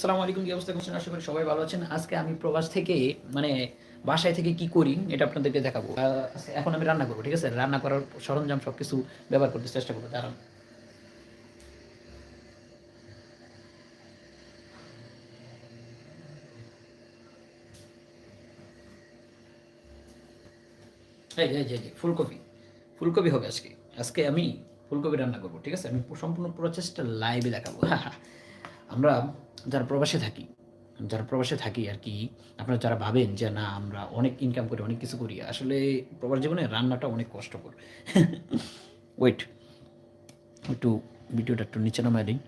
আসসালামু আলাইকুম, কি অবস্থা করছেন? আশা করি সবাই ভালো আছেন। আজকে আমি প্রবাস থেকে মানে বাসায় থেকে কি করি, এটা আপনাদেরকে দেখাবো। এখন আমি রান্না করব, ঠিক আছে? রান্না করার সরঞ্জাম সব কিছু ব্যবহার করতে চেষ্টা করব, দাঁড়ান। ফুলকপি। ফুলকপি হবে আজকে। আজকে আমি ফুলকপি রান্না করব, ঠিক আছে? আমি সম্পূর্ণ প্রচেষ্টা লাইভে দেখাবো। আমরা যারা প্রবাসে থাকি, যারা প্রবাসে থাকি আর কি, আপনারা যারা ভাবেন যে না, আমরা অনেক ইনকাম করি, অনেক কিছু করি, আসলে প্রবাস জীবনে রান্নাটা অনেক কষ্টকর। ওয়েট একটু ভিডিওটা একটু নিচে নামায় দিই।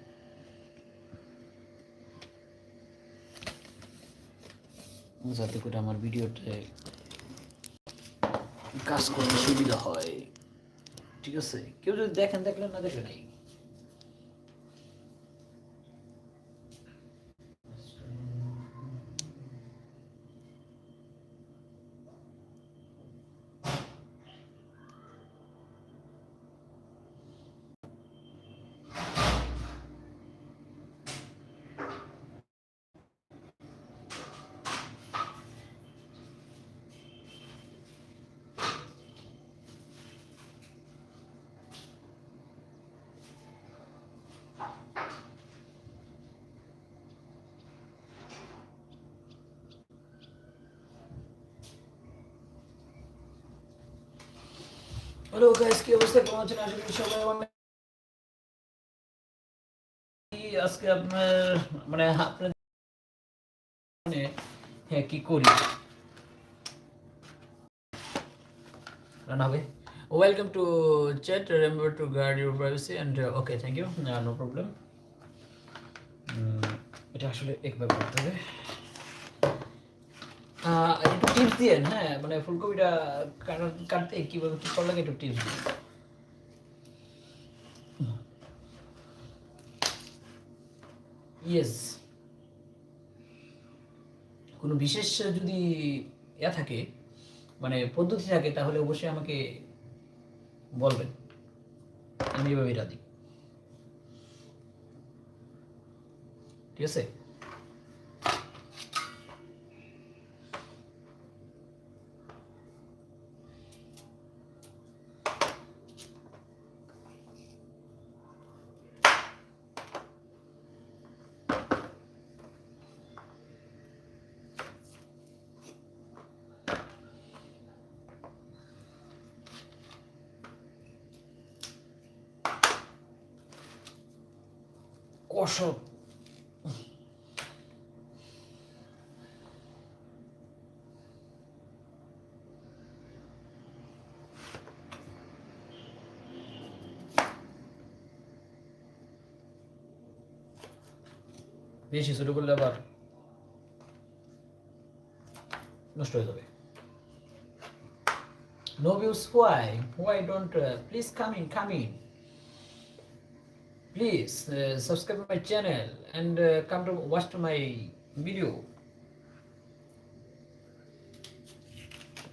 যাতে করে আমার ভিডিওতে কাজ করতে সুবিধা হয়। ঠিক আছে? কেউ যদি দেখেন, দেখলেন না দেখলে হ্যালো গাইস কি অবস্থা কেমন আছেন আশা করি সবাই অনেক আজকে আপনার মানে আপনার মানে হ্যাঁ কি করি রান্না হবে welcome to chat remember to guard your privacy and okay thank you no problem এটা আসলে একবার করতে হবে আহ, একটু টিপস দিয়েন হ্যাঁ মানে ফুলকপিটা কাটা- কাটতে কীভাবে, কি করা লাগে একটু টিপস দিন ইয়েস কোনো বিশেষ যদি ইয়া থাকে মানে পদ্ধতি থাকে, তাহলে অবশ্যই আমাকে বলবেন। আমি এভাবে এটা দিই ঠিক আছে? কষক বেশি শুরু করলে আবার নষ্ট হয়ে যাবে। No views why why don't please come in come in please uh, subscribe to my channel and uh, come to watch to my video.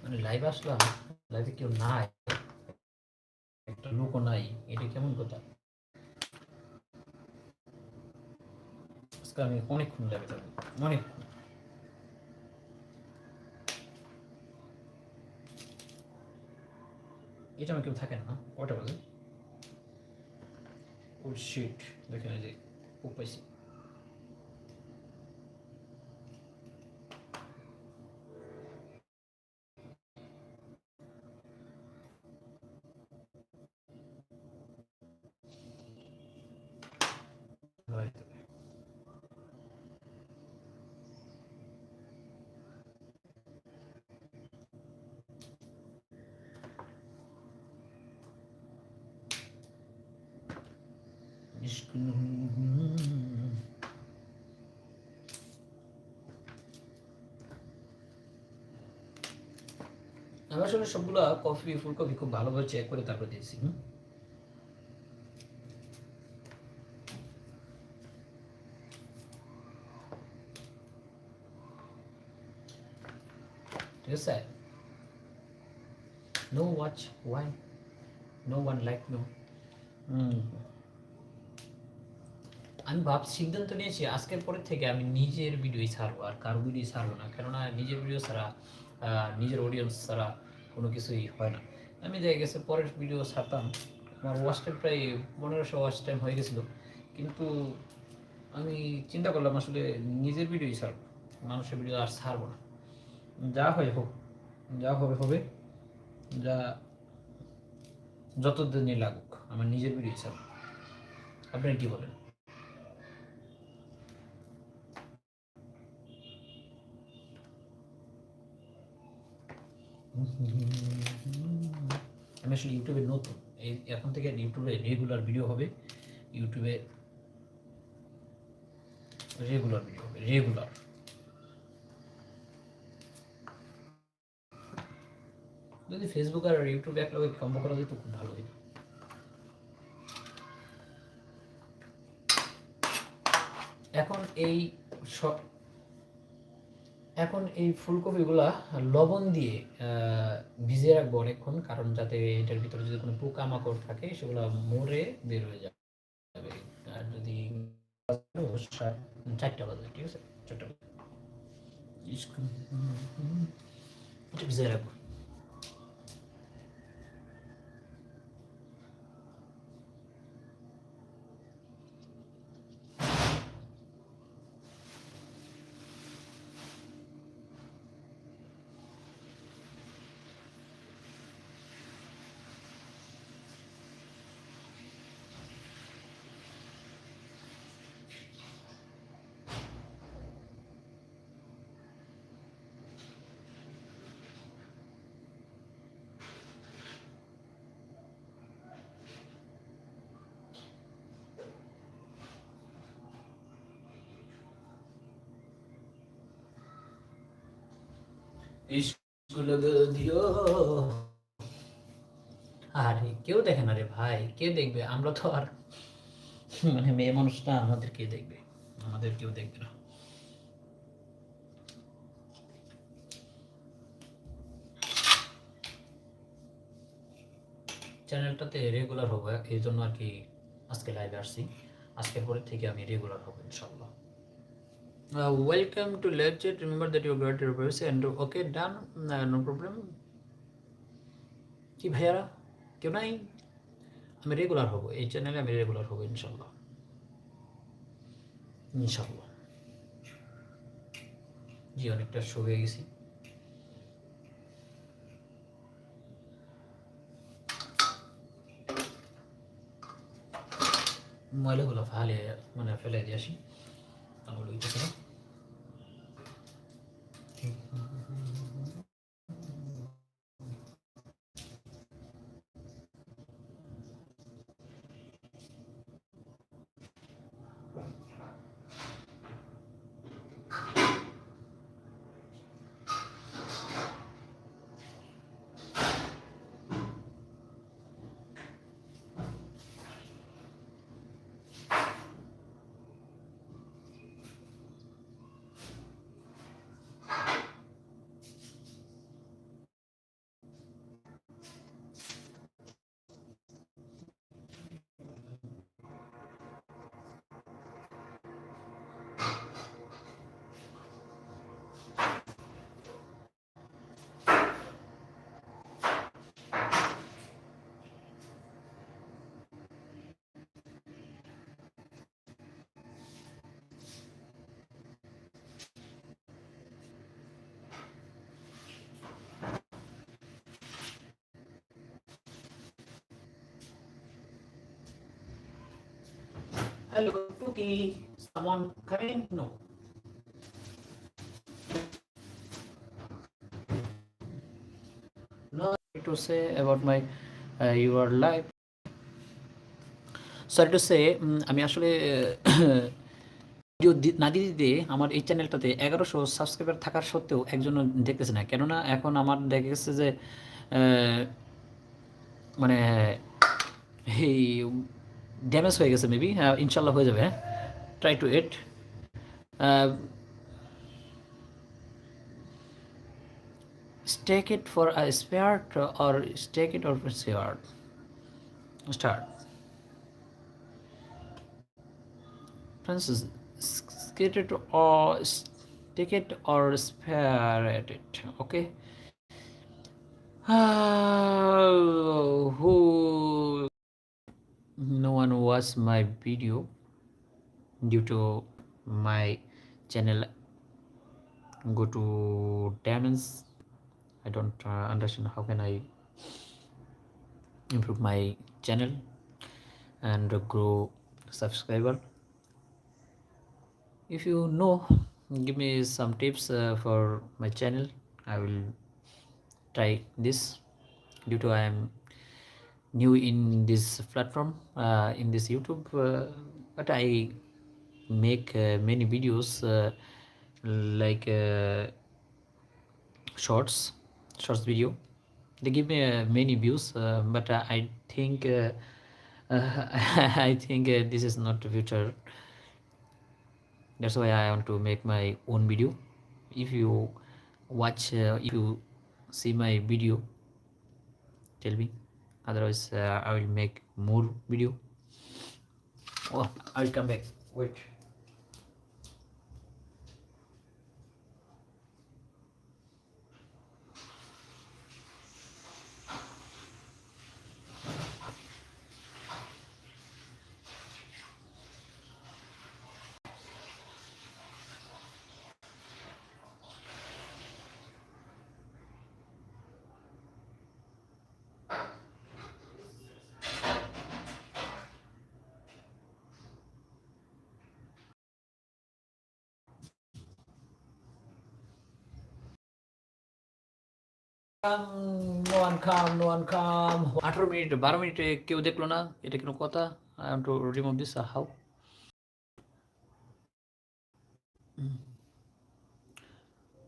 মানে লাইভ আসলাম লাইভে কেউ নাই। একটা লোকও নাই। এটা কেমন কথা? আমি অনেকক্ষণ এটা আমার কেউ থাকে না কটা বাজে? ও শিট দেখেন এই যে ও আমি আসলে সবগুলা কফি ফুলকপি খুব ভালোভাবে চেক করে তারপর দিয়েছি। ঠিক আছে no watch why no one like no আমি ভাব সিদ্ধান্ত নিয়েছি, আজকের পরের থেকে আমি নিজের ভিডিওই ছাড়বো আর কারও ভিডিও ছাড়বো না। কেননা নিজের ভিডিও ছাড়া নিজের অডিয়েন্স ছাড়া কোনো কিছুই হয় না। আমি দেখা গেছে পরের ভিডিও ছাড়তাম। আমার ওয়াচ টাইম প্রায় পনেরোশো ওয়াচ টাইম হয়ে গেছিল। কিন্তু আমি চিন্তা করলাম আসলে নিজের ভিডিওই ছাড়বো, মানুষের ভিডিও আর ছাড়বো না। যা হয় হোক, যা হবে হবে। যা যত দিনই লাগুক, আমার নিজের ভিডিও ছাড়বো। আপনি কি বলেন? আমি আসলে ইউটিউবে নতুন। এই এখন থেকে ইউটিউবে রেগুলার ভিডিও হবে। ইউটিউবে রেগুলার ভিডিও হবে রেগুলার যদি ফেসবুক আর ইউটিউবে এক লগে কম্বো করা যেত খুব ভালো হতো এখন এই এখন এই ফুলকপিগুলা লবণ দিয়ে ভিজিয়ে রাখব অনেকক্ষণ কারণ যাতে এটার ভিতরে যদি কোনো পোকামাকড় থাকে সেগুলো মরে বের হয়ে যাবে। আর যদি চারটা বাজে ঠিক আছে? চারটা ভিজিয়ে রাখব। আরে কেউ দেখে না রে ভাই, কে দেখবে? আমরা তো আর মানে মেয়ে মানুষটা আমাদের কে দেখবে? আমাদের কেউ দেখবে না। চ্যানেলটাতে রেগুলার হব এই জন্য আর কি আজকে লাইভে আসছি। আজকের পরে থেকে আমি রেগুলার হব, ইনশাল্লাহ। Uh, welcome to chat. Remember that you got your privacy and okay done. Uh, no problem. কি ভাইয়ারা কেউ নাই আমি রেগুলার হব এই চ্যানেলে আমি রেগুলার হব ইনশাল্লাহ ইনশাল্লাহ জি অনেকটা শো হয়ে গেছি ময়লাগুলো ফালে মানে ফেলে দিয়ে আসি তাহলে ওইটা Hello, Cookie. Someone coming? No. No, to say about my uh, your life. Sorry to say আমি আসলে ভিডিও না দিতে আমার এই চ্যানেলটাতে এগারোশো সাবস্ক্রাইবার থাকার সত্ত্বেও একজন দেখতেছে না কেননা এখন আমার দেখা গেছে যে মানে এই ড্যামেজ হয়ে গেছে মেবি ইনশাল্লাহ হয়ে যাবে হ্যাঁ try to eat steak eat for spared or steak eat or spared start Francis, take it or spare it. Okay. Uh, who watched my video due to my channel go to diamonds. I don't uh, understand how can i improve my channel and grow subscriber. If you know give me some tips uh, for my channel. I will try this. Due to i am new in this platform uh, in this youtube uh, but i make uh, many videos uh, like uh, shorts shorts video. They give me uh, many views uh, but uh, i think uh, uh, i think uh, this is not future. That's why i want to make my own video. If you watch uh, if you see my video tell me otherwise uh, i will make more video. Oh i will come back. Wait no one come no one come আঠারো minute বারো মিনিটে কেউ দেখল না এটা কোনো কথা I want to remove this how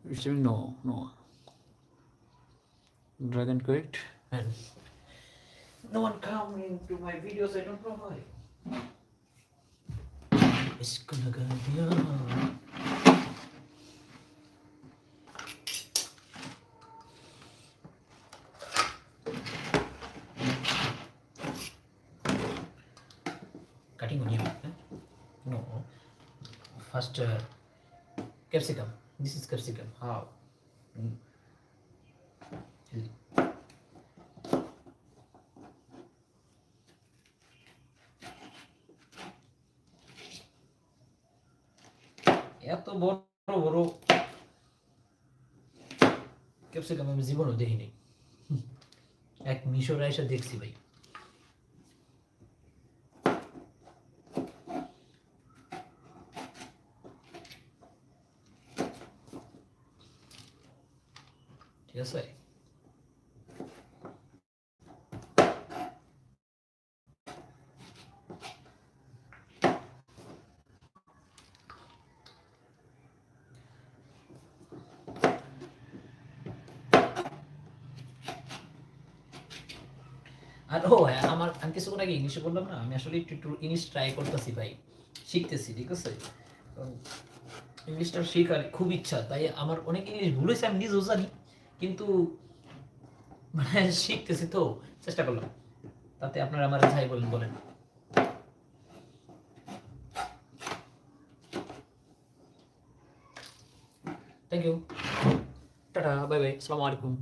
receiving no no dragon quit and no one come into my videos i don't know why it's gonna gonna be uh, capsicum this is capsicum how Mm. এত বড় বড় capsicum আমি জীবনও দেখিনি এক মিশর এসে দেখছি ভাই ঠিক আছে? আর ও হ্যাঁ আমার আমি কিছুক্ষণ আগে ইংলিশে বললাম না, আমি আসলে একটু ইংলিশ ট্রাই করতেছি ভাই, শিখতেছি, ঠিক আছে? ইংলিশটা শেখার খুব ইচ্ছা, তাই আমার অনেক ইংলিশ ভুল হয়েছে, আমি নিজেও জানি। কিন্তু মানে শিখতেছি তো, চেষ্টা করলাম। তাতে আপনারা আমার যাই বলেন বলেন। Thank you tata bye bye আসসালামু আলাইকুম।